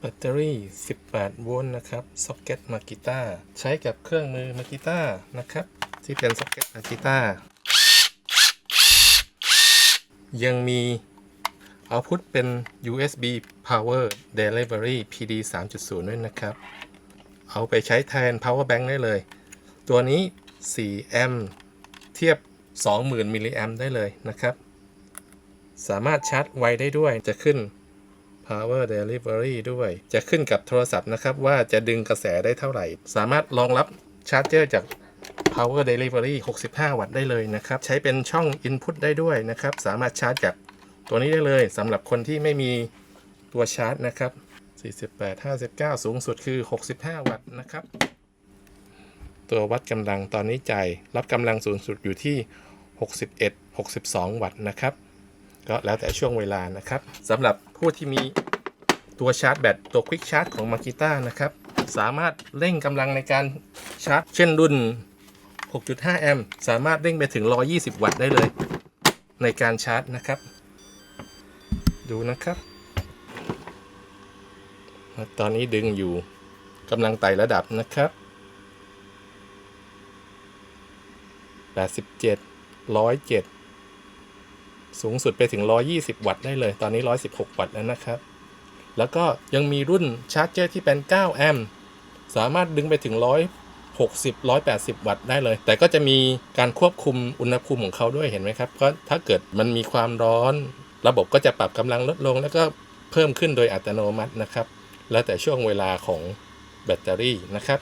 แบตเตอรี่ 18 โวลต์นะครับซ็อกเก็ตมากิต้าใช้กับเครื่องมือมากิต้านะครับ ที่เป็นซ็อกเก็ตมากิต้ายังมี Output เป็น USB Power Delivery PD 3.0 ด้วยนะครับ เอาไปใช้แทน Power Bank ได้เลย ตัวนี้ 4 แอมป์เทียบ 20,000 มิลลิแอมป์ได้เลยนะครับ สามารถชาร์จไวได้ด้วยจะขึ้น Power Delivery ด้วย จะขึ้นกับโทรศัพท์นะครับ ว่าจะดึงกระแสได้เท่าไหร่ สามารถรองรับชาร์จเจอร์จาก Power Delivery 65 วัตต์ได้เลยนะครับ ใช้เป็นช่อง Input ได้ด้วยนะครับ สามารถชาร์จจากตัวนี้ได้เลยสำหรับคนที่ไม่มีตัวชาร์จนะครับ 48 59 สูงสุดคือ 65 วัตต์นะครับ ตัววัดกำลังตอนนี้ใจรับกำลังสูงสุดอยู่ที่ 61 62 วัตต์นะครับ ก็แล้วแต่ช่วงเวลานะครับสำหรับผู้ที่มีตัวชาร์จแบตตัวควิกชาร์จของ Makita นะครับ สามารถเร่งกำลังในการชาร์จ เช่นรุ่น 6.5 แอมป์สามารถเร่งไปถึง 120 วัตต์ได้เลย ในการชาร์จนะครับ ดูนะครับ ตอนนี้ดึงอยู่กำลังไต่ระดับนะครับ 87 107 สูงสุดไปถึง 120 วัตต์ได้เลย ตอนนี้ 116 วัตต์แล้วนะครับ แล้วก็ยังมีรุ่นชาร์จเจอร์ที่เป็น 9 แอมป์ สามารถดึงไปถึง 160 180 วัตต์ได้เลย แต่ก็จะมีการควบคุมอุณหภูมิของเขาด้วยเห็นไหมครับก็ถ้าเกิดมันมีความร้อน ระบบก็จะปรับกำลังลดลง แล้วก็เพิ่มขึ้นโดยอัตโนมัตินะครับ แล้วแต่ช่วงเวลาของแบตเตอรี่นะครับ